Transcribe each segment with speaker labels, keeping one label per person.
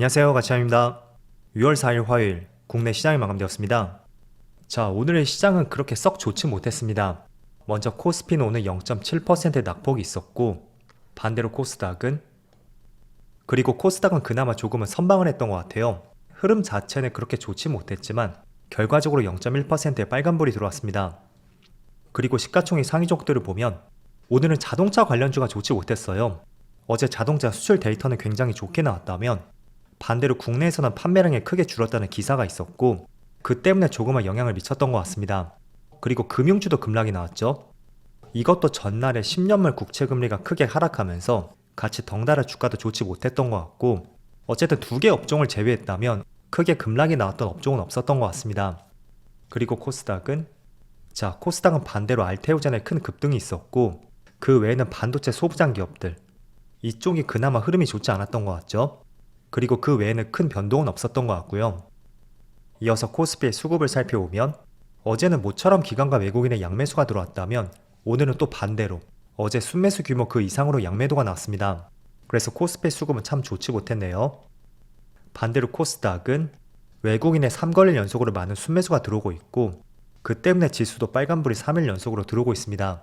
Speaker 1: 안녕하세요. 가치아입니다. 6월 4일 화요일 국내 시장이 마감되었습니다. 자, 오늘의 시장은 그렇게 썩 좋지 못했습니다. 먼저 코스피는 오늘 0.7%의 낙폭이 있었고 반대로 코스닥은 그리고 코스닥은 그나마 조금은 선방을 했던 것 같아요. 흐름 자체는 그렇게 좋지 못했지만 결과적으로 0.1%의 빨간불이 들어왔습니다. 그리고 시가총액 상위 종들을 보면 오늘은 자동차 관련주가 좋지 못했어요. 어제 자동차 수출 데이터는 굉장히 좋게 나왔다면 반대로 국내에서는 판매량이 크게 줄었다는 기사가 있었고 그 때문에 조금은 영향을 미쳤던 것 같습니다. 그리고 금융주도 급락이 나왔죠. 이것도 전날에 10년물 국채 금리가 크게 하락하면서 같이 덩달아 주가도 좋지 못했던 것 같고 어쨌든 두 개 업종을 제외했다면 크게 급락이 나왔던 업종은 없었던 것 같습니다. 그리고 코스닥은 자 코스닥은 반대로 알테오젠의 큰 급등이 있었고 그 외에는 반도체 소부장 기업들 이쪽이 그나마 흐름이 좋지 않았던 것 같죠. 그리고 그 외에는 큰 변동은 없었던 것 같고요. 이어서 코스피의 수급을 살펴보면 어제는 모처럼 기관과 외국인의 양매수가 들어왔다면 오늘은 또 반대로 어제 순매수 규모 그 이상으로 양매도가 나왔습니다. 그래서 코스피의 수급은 참 좋지 못했네요. 반대로 코스닥은 외국인의 3거래일 연속으로 많은 순매수가 들어오고 있고 그 때문에 지수도 빨간불이 3일 연속으로 들어오고 있습니다.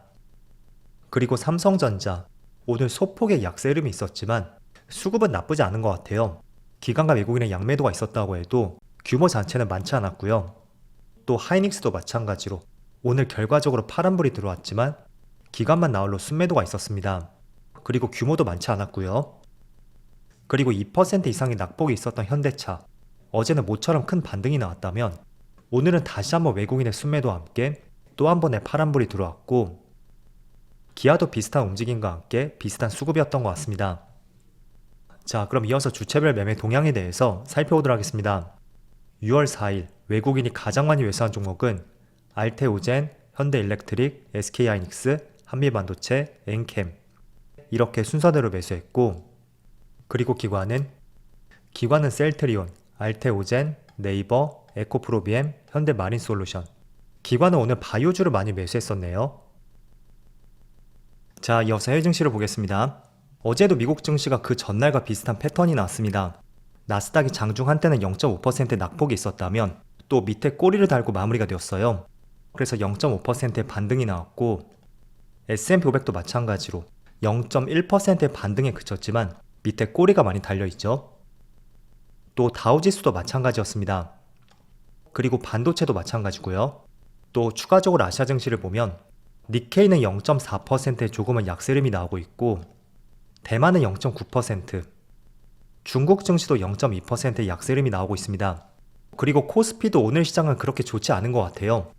Speaker 1: 그리고 삼성전자 오늘 소폭의 약세 흐름이 있었지만 수급은 나쁘지 않은 것 같아요. 기관과 외국인의 양매도가 있었다고 해도 규모 자체는 많지 않았고요. 또 하이닉스도 마찬가지로 오늘 결과적으로 파란불이 들어왔지만 기관만 나홀로 순매도가 있었습니다. 그리고 규모도 많지 않았고요. 그리고 2% 이상의 낙폭이 있었던 현대차 어제는 모처럼 큰 반등이 나왔다면 오늘은 다시 한번 외국인의 순매도와 함께 또 한 번의 파란불이 들어왔고 기아도 비슷한 움직임과 함께 비슷한 수급이었던 것 같습니다. 자, 그럼 이어서 주체별 매매 동향에 대해서 살펴보도록 하겠습니다. 6월 4일 외국인이 가장 많이 매수한 종목은 알테오젠, 현대일렉트릭, SK하이닉스, 한미반도체, 엔캠 이렇게 순서대로 매수했고 그리고 기관은 기관은 셀트리온, 알테오젠, 네이버, 에코프로비엠, 현대마린솔루션 기관은 오늘 바이오주를 많이 매수했었네요. 자, 이어서 해외 증시를 보겠습니다. 어제도 미국 증시가 그 전날과 비슷한 패턴이 나왔습니다. 나스닥이 장중 한때는 0.5%의 낙폭이 있었다면 또 밑에 꼬리를 달고 마무리가 되었어요. 그래서 0.5%의 반등이 나왔고 S&P 500도 마찬가지로 0.1%의 반등에 그쳤지만 밑에 꼬리가 많이 달려있죠. 또 다우지수도 마찬가지였습니다. 그리고 반도체도 마찬가지고요. 또 추가적으로 아시아 증시를 보면 니케이는 0.4%의 조금은 약세름이 나오고 있고 대만은 0.9%, 중국 증시도 0.2%의 약세름이 나오고 있습니다. 그리고 코스피도 오늘 시장은 그렇게 좋지 않은 것 같아요.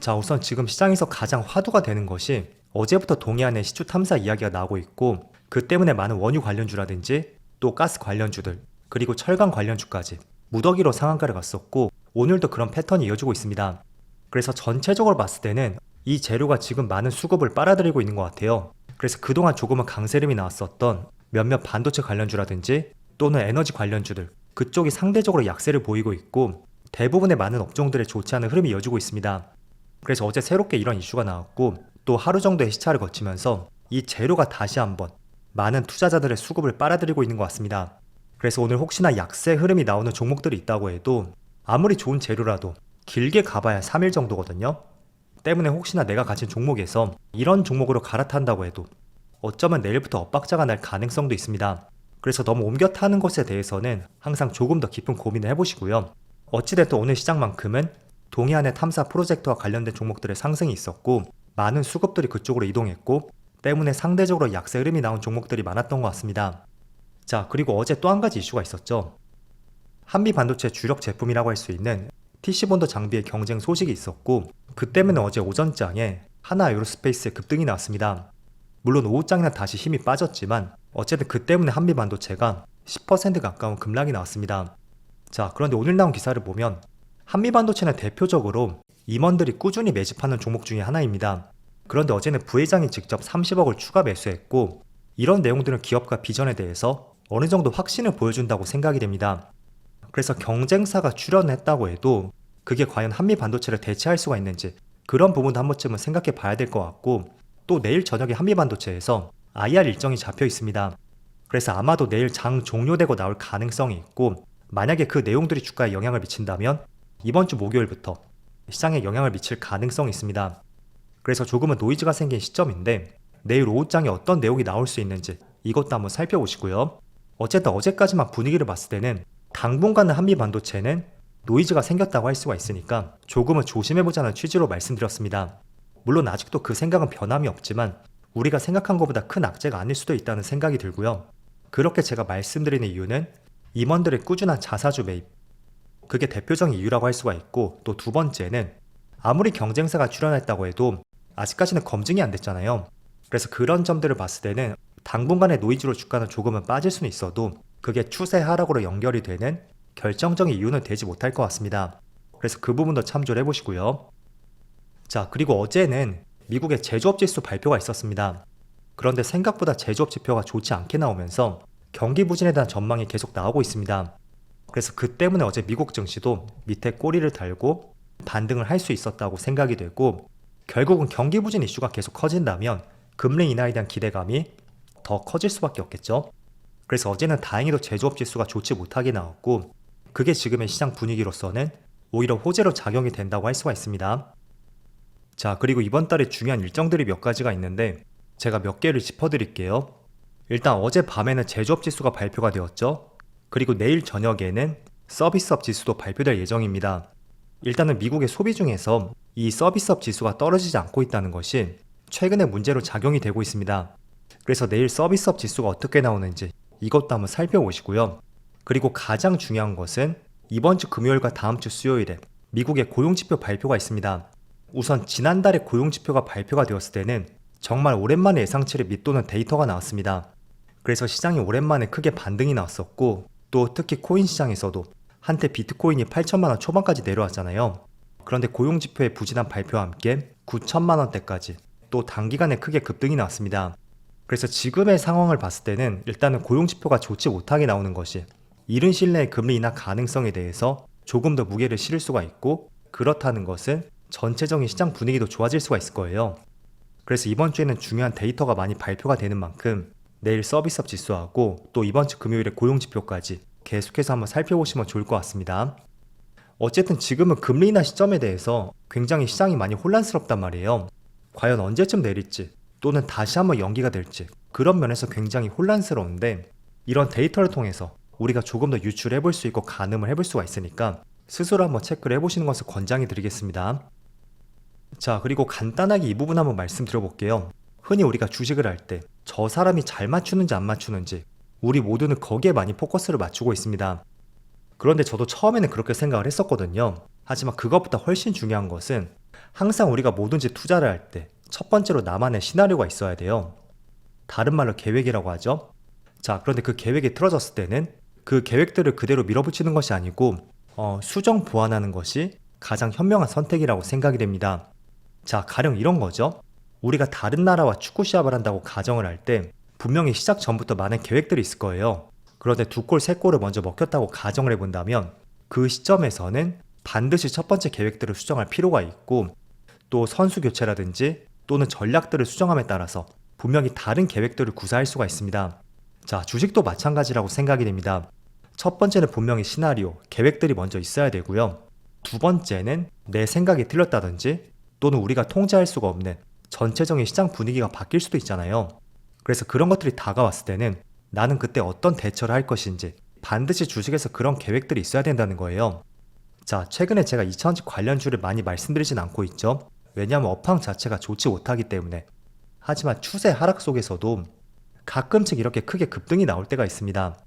Speaker 1: 자, 우선 지금 시장에서 가장 화두가 되는 것이 어제부터 동해안의 시추 탐사 이야기가 나오고 있고 그 때문에 많은 원유 관련주라든지 또 가스 관련주들 그리고 철강 관련주까지 무더기로 상한가를 갔었고 오늘도 그런 패턴이 이어지고 있습니다. 그래서 전체적으로 봤을 때는 이 재료가 지금 많은 수급을 빨아들이고 있는 것 같아요. 그래서 그동안 조금은 강세름이 나왔었던 몇몇 반도체 관련주라든지 또는 에너지 관련주들 그쪽이 상대적으로 약세를 보이고 있고 대부분의 많은 업종들에 좋지 않은 흐름이 이어지고 있습니다. 그래서 어제 새롭게 이런 이슈가 나왔고 또 하루 정도의 시차를 거치면서 이 재료가 다시 한번 많은 투자자들의 수급을 빨아들이고 있는 것 같습니다. 그래서 오늘 혹시나 약세 흐름이 나오는 종목들이 있다고 해도 아무리 좋은 재료라도 길게 가봐야 3일 정도거든요. 때문에 혹시나 내가 가진 종목에서 이런 종목으로 갈아탄다고 해도 어쩌면 내일부터 엇박자가 날 가능성도 있습니다. 그래서 너무 옮겨 타는 것에 대해서는 항상 조금 더 깊은 고민을 해보시고요. 어찌됐든 오늘 시장만큼은 동해안의 탐사 프로젝트와 관련된 종목들의 상승이 있었고 많은 수급들이 그쪽으로 이동했고 때문에 상대적으로 약세 흐름이 나온 종목들이 많았던 것 같습니다. 자, 그리고 어제 또 한 가지 이슈가 있었죠. 한미 반도체 주력 제품이라고 할 수 있는 TC본도 장비의 경쟁 소식이 있었고 그 때문에 어제 오전장에 하나 에어로스페이스의 급등이 나왔습니다. 물론 오후장에는 다시 힘이 빠졌지만 어쨌든 그 때문에 한미 반도체가 10% 가까운 급락이 나왔습니다. 자, 그런데 오늘 나온 기사를 보면 한미 반도체는 대표적으로 임원들이 꾸준히 매집하는 종목 중에 하나입니다. 그런데 어제는 부회장이 직접 30억을 추가 매수했고 이런 내용들은 기업과 비전에 대해서 어느 정도 확신을 보여준다고 생각이 됩니다. 그래서 경쟁사가 출연했다고 해도 그게 과연 한미 반도체를 대체할 수가 있는지 그런 부분도 한 번쯤은 생각해 봐야 될 것 같고 또 내일 저녁에 한미 반도체에서 IR 일정이 잡혀 있습니다. 그래서 아마도 내일 장 종료되고 나올 가능성이 있고 만약에 그 내용들이 주가에 영향을 미친다면 이번 주 목요일부터 시장에 영향을 미칠 가능성이 있습니다. 그래서 조금은 노이즈가 생긴 시점인데 내일 오후장에 어떤 내용이 나올 수 있는지 이것도 한번 살펴보시고요. 어쨌든 어제까지만 분위기를 봤을 때는 당분간은 한미 반도체는 노이즈가 생겼다고 할 수가 있으니까 조금은 조심해보자는 취지로 말씀드렸습니다. 물론 아직도 그 생각은 변함이 없지만 우리가 생각한 것보다 큰 악재가 아닐 수도 있다는 생각이 들고요. 그렇게 제가 말씀드리는 이유는 임원들의 꾸준한 자사주 매입. 그게 대표적인 이유라고 할 수가 있고 또 두 번째는 아무리 경쟁사가 출연했다고 해도 아직까지는 검증이 안 됐잖아요. 그래서 그런 점들을 봤을 때는 당분간의 노이즈로 주가는 조금은 빠질 수는 있어도 그게 추세 하락으로 연결이 되는 결정적인 이유는 되지 못할 것 같습니다. 그래서 그 부분도 참조를 해보시고요. 자, 그리고 어제는 미국의 제조업 지수 발표가 있었습니다. 그런데 생각보다 제조업 지표가 좋지 않게 나오면서 경기 부진에 대한 전망이 계속 나오고 있습니다. 그래서 그 때문에 어제 미국 증시도 밑에 꼬리를 달고 반등을 할 수 있었다고 생각이 되고 결국은 경기 부진 이슈가 계속 커진다면 금리 인하에 대한 기대감이 더 커질 수밖에 없겠죠. 그래서 어제는 다행히도 제조업 지수가 좋지 못하게 나왔고 그게 지금의 시장 분위기로서는 오히려 호재로 작용이 된다고 할 수가 있습니다. 자, 그리고 이번 달에 중요한 일정들이 몇 가지가 있는데 제가 몇 개를 짚어드릴게요. 일단 어제 밤에는 제조업 지수가 발표가 되었죠. 그리고 내일 저녁에는 서비스업 지수도 발표될 예정입니다. 일단은 미국의 소비 중에서 이 서비스업 지수가 떨어지지 않고 있다는 것이 최근의 문제로 작용이 되고 있습니다. 그래서 내일 서비스업 지수가 어떻게 나오는지 이것도 한번 살펴보시고요. 그리고 가장 중요한 것은 이번 주 금요일과 다음 주 수요일에 미국의 고용지표 발표가 있습니다. 우선 지난달에 고용지표가 발표가 되었을 때는 정말 오랜만에 예상치를 밑도는 데이터가 나왔습니다. 그래서 시장이 오랜만에 크게 반등이 나왔었고 또 특히 코인 시장에서도 한때 비트코인이 8천만 원 초반까지 내려왔잖아요. 그런데 고용지표의 부진한 발표와 함께 9천만 원대까지 또 단기간에 크게 급등이 나왔습니다. 그래서 지금의 상황을 봤을 때는 일단은 고용지표가 좋지 못하게 나오는 것이 이른 시일 내의 금리 인하 가능성에 대해서 조금 더 무게를 실을 수가 있고 그렇다는 것은 전체적인 시장 분위기도 좋아질 수가 있을 거예요. 그래서 이번 주에는 중요한 데이터가 많이 발표가 되는 만큼 내일 서비스업 지수하고 또 이번 주 금요일에 고용 지표까지 계속해서 한번 살펴보시면 좋을 것 같습니다. 어쨌든 지금은 금리 인하 시점에 대해서 굉장히 시장이 많이 혼란스럽단 말이에요. 과연 언제쯤 내릴지 또는 다시 한번 연기가 될지 그런 면에서 굉장히 혼란스러운데 이런 데이터를 통해서 우리가 조금 더 유출해 볼 수 있고 가늠을 해볼 수가 있으니까 스스로 한번 체크를 해보시는 것을 권장해 드리겠습니다. 자, 그리고 간단하게 이 부분 한번 말씀드려 볼게요. 흔히 우리가 주식을 할 때 저 사람이 잘 맞추는지 안 맞추는지 우리 모두는 거기에 많이 포커스를 맞추고 있습니다. 그런데 저도 처음에는 그렇게 생각을 했었거든요. 하지만 그것보다 훨씬 중요한 것은 항상 우리가 뭐든지 투자를 할 때 첫 번째로 나만의 시나리오가 있어야 돼요. 다른 말로 계획이라고 하죠. 자, 그런데 그 계획이 틀어졌을 때는 그 계획들을 그대로 밀어붙이는 것이 아니고 어, 수정 보완하는 것이 가장 현명한 선택이라고 생각이 됩니다. 자, 가령 이런 거죠. 우리가 다른 나라와 축구 시합을 한다고 가정을 할 때 분명히 시작 전부터 많은 계획들이 있을 거예요. 그런데 두 골, 세 골을 먼저 먹혔다고 가정을 해본다면 그 시점에서는 반드시 첫 번째 계획들을 수정할 필요가 있고 또 선수 교체라든지 또는 전략들을 수정함에 따라서 분명히 다른 계획들을 구사할 수가 있습니다. 자, 주식도 마찬가지라고 생각이 됩니다. 첫 번째는 분명히 시나리오, 계획들이 먼저 있어야 되고요. 두 번째는 내 생각이 틀렸다든지 또는 우리가 통제할 수가 없는 전체적인 시장 분위기가 바뀔 수도 있잖아요. 그래서 그런 것들이 다가왔을 때는 나는 그때 어떤 대처를 할 것인지 반드시 주식에서 그런 계획들이 있어야 된다는 거예요. 자, 최근에 제가 2000집 관련주를 많이 말씀드리진 않고 있죠. 왜냐하면 업황 자체가 좋지 못하기 때문에. 하지만 추세 하락 속에서도 가끔씩 이렇게 크게 급등이 나올 때가 있습니다.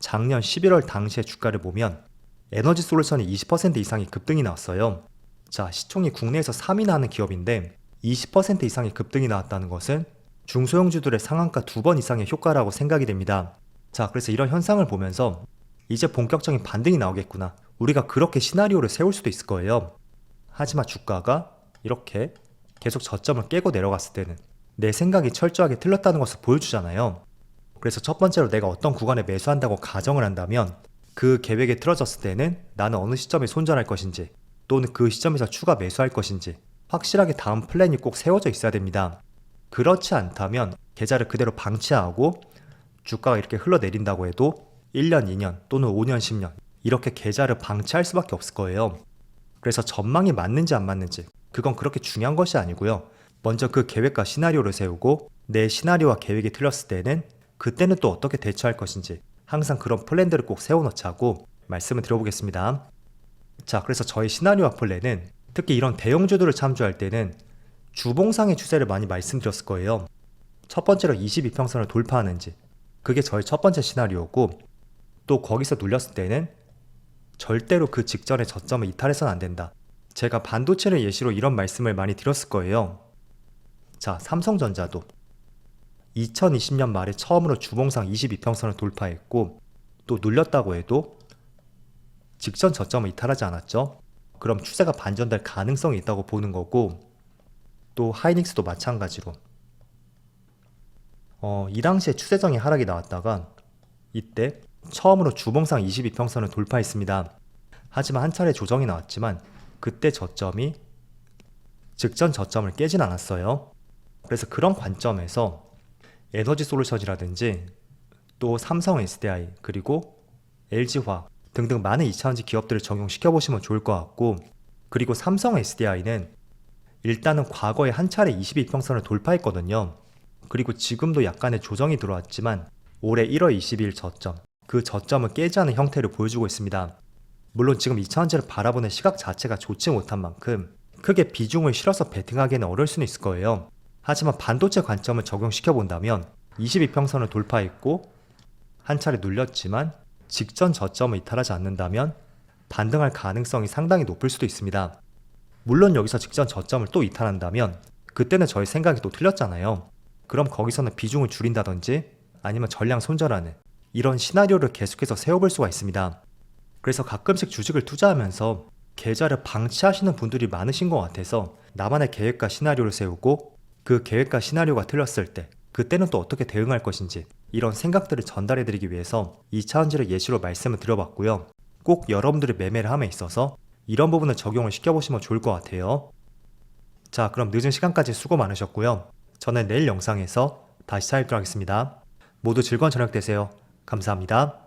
Speaker 1: 작년 11월 당시의 주가를 보면 에너지 솔루션이 20% 이상의 급등이 나왔어요. 자, 시총이 국내에서 3위나 하는 기업인데 20% 이상의 급등이 나왔다는 것은 중소형주들의 상한가 두 번 이상의 효과라고 생각이 됩니다. 자, 그래서 이런 현상을 보면서 이제 본격적인 반등이 나오겠구나. 우리가 그렇게 시나리오를 세울 수도 있을 거예요. 하지만 주가가 이렇게 계속 저점을 깨고 내려갔을 때는 내 생각이 철저하게 틀렸다는 것을 보여주잖아요. 그래서 첫 번째로 내가 어떤 구간에 매수한다고 가정을 한다면 그 계획에 틀어졌을 때는 나는 어느 시점에 손절할 것인지 또는 그 시점에서 추가 매수할 것인지 확실하게 다음 플랜이 꼭 세워져 있어야 됩니다. 그렇지 않다면 계좌를 그대로 방치하고 주가가 이렇게 흘러내린다고 해도 1년, 2년 또는 5년, 10년 이렇게 계좌를 방치할 수밖에 없을 거예요. 그래서 전망이 맞는지 안 맞는지 그건 그렇게 중요한 것이 아니고요. 먼저 그 계획과 시나리오를 세우고 내 시나리오와 계획이 틀렸을 때는 그때는 또 어떻게 대처할 것인지 항상 그런 플랜들을 꼭 세워놓자고 말씀을 드려보겠습니다. 자, 그래서 저희 시나리오와 플랜은 특히 이런 대형주들을 참조할 때는 주봉상의 추세를 많이 말씀드렸을 거예요. 첫 번째로 22평선을 돌파하는지 그게 저희 첫 번째 시나리오고 또 거기서 눌렸을 때는 절대로 그 직전의 저점을 이탈해서는 안 된다. 제가 반도체를 예시로 이런 말씀을 많이 드렸을 거예요. 자, 삼성전자도 2020년 말에 처음으로 주봉상 22평선을 돌파했고 또 눌렸다고 해도 직전 저점을 이탈하지 않았죠. 그럼 추세가 반전될 가능성이 있다고 보는 거고 또 하이닉스도 마찬가지로 어, 이 당시에 추세적인 하락이 나왔다가 이때 처음으로 주봉상 22평선을 돌파했습니다. 하지만 한 차례 조정이 나왔지만 그때 저점이 직전 저점을 깨진 않았어요. 그래서 그런 관점에서 에너지 솔루션이라든지 또 삼성 SDI 그리고 LG화학 등등 많은 2차원지 기업들을 적용시켜 보시면 좋을 것 같고 그리고 삼성 SDI는 일단은 과거에 한 차례 22평선을 돌파했거든요. 그리고 지금도 약간의 조정이 들어왔지만 올해 1월 20일 저점 그 저점을 깨지 않은 형태를 보여주고 있습니다. 물론 지금 2차원지를 바라보는 시각 자체가 좋지 못한 만큼 크게 비중을 실어서 베팅하기는 어려울 수는 있을 거예요. 하지만 반도체 관점을 적용시켜 본다면 22평선을 돌파했고 한 차례 눌렸지만 직전 저점을 이탈하지 않는다면 반등할 가능성이 상당히 높을 수도 있습니다. 물론 여기서 직전 저점을 또 이탈한다면 그때는 저희 생각이 또 틀렸잖아요. 그럼 거기서는 비중을 줄인다든지 아니면 전량 손절하는 이런 시나리오를 계속해서 세워볼 수가 있습니다. 그래서 가끔씩 주식을 투자하면서 계좌를 방치하시는 분들이 많으신 것 같아서 나만의 계획과 시나리오를 세우고 그 계획과 시나리오가 틀렸을 때 그때는 또 어떻게 대응할 것인지 이런 생각들을 전달해 드리기 위해서 2차원지를 예시로 말씀을 드려봤고요. 꼭 여러분들의 매매를 함에 있어서 이런 부분을 적용을 시켜보시면 좋을 것 같아요. 자, 그럼 늦은 시간까지 수고 많으셨고요. 저는 내일 영상에서 다시 찾아뵙도록 하겠습니다. 모두 즐거운 저녁 되세요. 감사합니다.